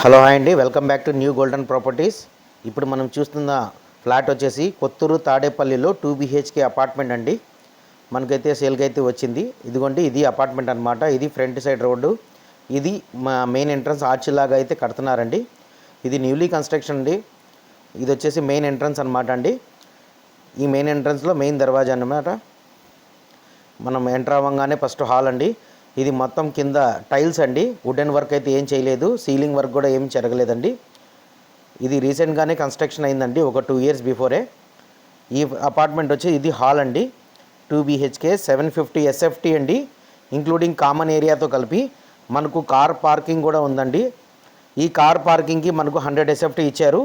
Hello hi అండి. Welcome back to new golden properties. ఇప్పుడు మనం చూస్తున్న ఫ్లాట్ వచ్చేసి కొత్తూరు తాడేపల్లిలో టూ బీహెచ్కే అపార్ట్మెంట్ అండి. మనకైతే సేల్కి అయితే వచ్చింది. ఇదిగోండి ఇది అపార్ట్మెంట్ అనమాట ఇది ఫ్రంట్ సైడ్ రోడ్డు. ఇది మా మెయిన్ ఎంట్రన్స్ ఆర్చిలాగా అయితే కడుతున్నారండి. ఇది న్యూలీ కన్స్ట్రక్షన్ అండి. ఇది వచ్చేసి మెయిన్ ఎంట్రన్స్ అనమాట అండి. ఈ మెయిన్ ఎంట్రన్స్లో మెయిన్ దర్వాజా అన్నమాట. మనం ఎంటర్ అవ్వగానే ఫస్ట్ హాల్ అండి. ఇది మొత్తం కింద టైల్స్ అండి. వుడెన్ వర్క్ అయితే ఏం చేయలేదు. సీలింగ్ వర్క్ కూడా ఏం జరగలేదండి. ఇది రీసెంట్గానే కన్స్ట్రక్షన్ అయిందండి. ఒక టూ ఇయర్స్ బిఫోరే. ఈ అపార్ట్మెంట్ వచ్చి ఇది హాల్ అండి. Two BHK seven fifty SFT అండి. ఇంక్లూడింగ్ కామన్ ఏరియాతో కలిపి మనకు కార్ పార్కింగ్ కూడా ఉందండి. ఈ కార్ పార్కింగ్కి మనకు హండ్రెడ్ ఎస్ఎఫ్టీ ఇచ్చారు.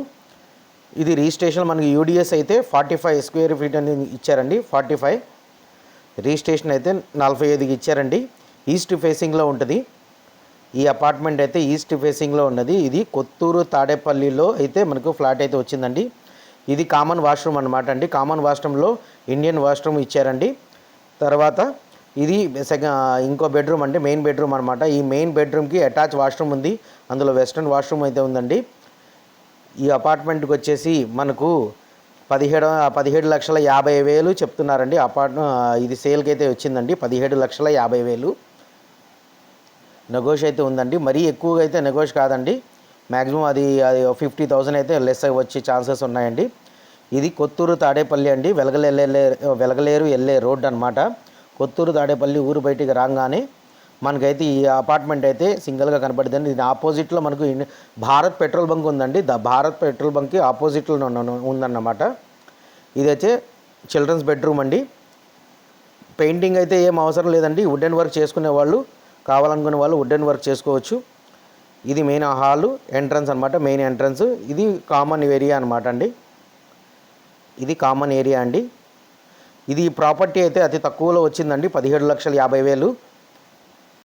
ఇది రిజిస్ట్రేషన్ మనకి యూడిఎస్ అయితే ఫార్టీ ఫైవ్ స్క్వేర్ ఫీట్ అని ఇచ్చారండి. Forty five. రిజిస్ట్రేషన్ అయితే నలభై ఐదుకి ఇచ్చారండి. ఈస్ట్ ఫేసింగ్లో ఉంటుంది. ఈ అపార్ట్మెంట్ అయితే ఈస్ట్ ఫేసింగ్లో ఉన్నది. ఇది కొత్తూరు తాడేపల్లిలో అయితే మనకు ఫ్లాట్ అయితే వచ్చిందండి. ఇది కామన్ వాష్రూమ్ అనమాట అండి. కామన్ వాష్రూమ్లో ఇండియన్ వాష్రూమ్ ఇచ్చారండి. తర్వాత ఇది ఇంకో బెడ్రూమ్ అంటే మెయిన్ బెడ్రూమ్ అనమాట ఈ మెయిన్ బెడ్రూమ్కి అటాచ్ వాష్రూమ్ ఉంది. అందులో వెస్ట్రన్ వాష్రూమ్ అయితే ఉందండి. ఈ అపార్ట్మెంట్కి వచ్చేసి మనకు పదిహేడు పదిహేడు లక్షల యాభై వేలు చెప్తున్నారండి. అపార్ట్ ఇది సేల్కి అయితే వచ్చిందండి. పదిహేడు లక్షల యాభై వేలు. నెగోష్ అయితే ఉందండి. మరీ ఎక్కువగా అయితే నెగోష్ కాదండి. మ్యాక్సిమం అది అది ఫిఫ్టీ థౌసండ్ అయితే లెస్ వచ్చే ఛాన్సెస్ ఉన్నాయండి. ఇది కొత్తూరు తాడేపల్లి అండి. వెలగలెల్లే వెలగలేరు వెళ్ళే రోడ్ అనమాట కొత్తూరు తాడేపల్లి ఊరు బయటికి రాగానే మనకైతే ఈ అపార్ట్మెంట్ అయితే సింగిల్గా కనపడుతుంది దీని ఆపోజిట్లో మనకు భారత్ పెట్రోల్ బంక్ ఉందండి. ద భారత్ పెట్రోల్ బంక్కి ఆపోజిట్లో ఉందన్నమాట. ఇది అయితే చిల్డ్రన్స్ బెడ్రూమ్ అండి. పెయింటింగ్ అయితే ఏం అవసరం లేదండి. వుడెన్ వర్క్ చేసుకునే వాళ్ళు కావాలనుకునే వాళ్ళు వుడెన్ వర్క్ చేసుకోవచ్చు. ఇది మెయిన్ హాలు ఎంట్రన్స్ అనమాట మెయిన్ ఎంట్రన్స్. ఇది కామన్ ఏరియా అనమాట అండి. ఇది కామన్ ఏరియా అండి. ఇది ప్రాపర్టీ అయితే అతి తక్కువలో వచ్చిందండి పదిహేడు లక్షల యాభై వేలు.